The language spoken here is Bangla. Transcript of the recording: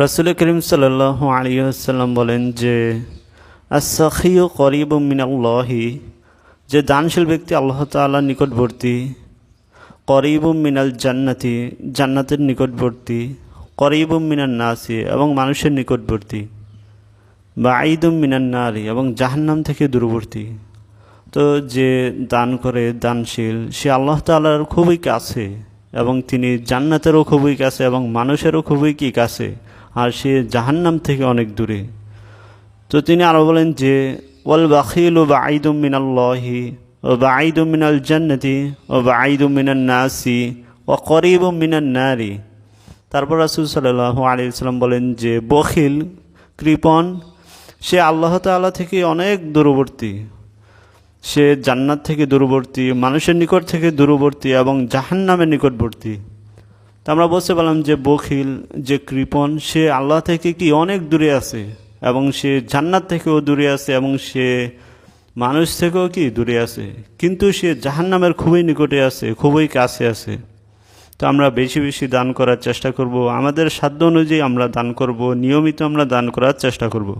রসুল করিম সাল্লাহ আলিয়াল্লাম বলেন যে আসাখিও করিব মিনাল্লাহি যে দানশীল ব্যক্তি আল্লাহ তাল্লাহ নিকটবর্তী করিব মিনাল জান্নাতি জান্নাতের নিকটবর্তী করিব মিনান নাসি এবং মানুষের নিকটবর্তী বা আইদুম মিনান নারী এবং জাহান্নাম থেকে দূরবর্তী। তো যে দান করে দানশীল, সে আল্লাহ তালার খুবই কাছে, এবং তিনি জান্নাতেরও খুবই কাছে, এবং মানুষেরও খুবই কি কাছে। আর সে জাহান্নাম থেকে অনেক দূরে। তো তিনি আরও বলেন যে, ওয়াল বাখিল ও বা আইদুম মিনাল্লাহি ও বা আইদুম মিনাল জান্নাতি ও বা আইদুম মিনান নাসি ও করিব মিনান নারী। তারপর রাসুল সাল্লাহ আলী ইসলাম বলেন যে, বখিল, কৃপণ, সে আল্লাহ তাল্লাহ থেকে অনেক দূরবর্তী। সে জান্নাত থেকে দূরবর্তী, মানুষের নিকট থেকে দূরবর্তী এবং জাহান্নামের নিকটবর্তী। তো আমরা বলতে পারলাম যে বখিল, যে কৃপণ, সে আল্লাহ থেকে কি অনেক দূরে আছে? এবং সে জান্নাত থেকেও দূরে আছে এবং সে মানুষ থেকেও কি দূরে আছে? কিন্তু সে জাহান্নামের খুবই নিকটে আছে, খুবই কাছে আছে। তো আমরা বেশি বেশি দান করার চেষ্টা করব। আমাদের সাধ্য অনুযায়ী আমরা দান করব, নিয়মিত আমরা দান করার চেষ্টা করব।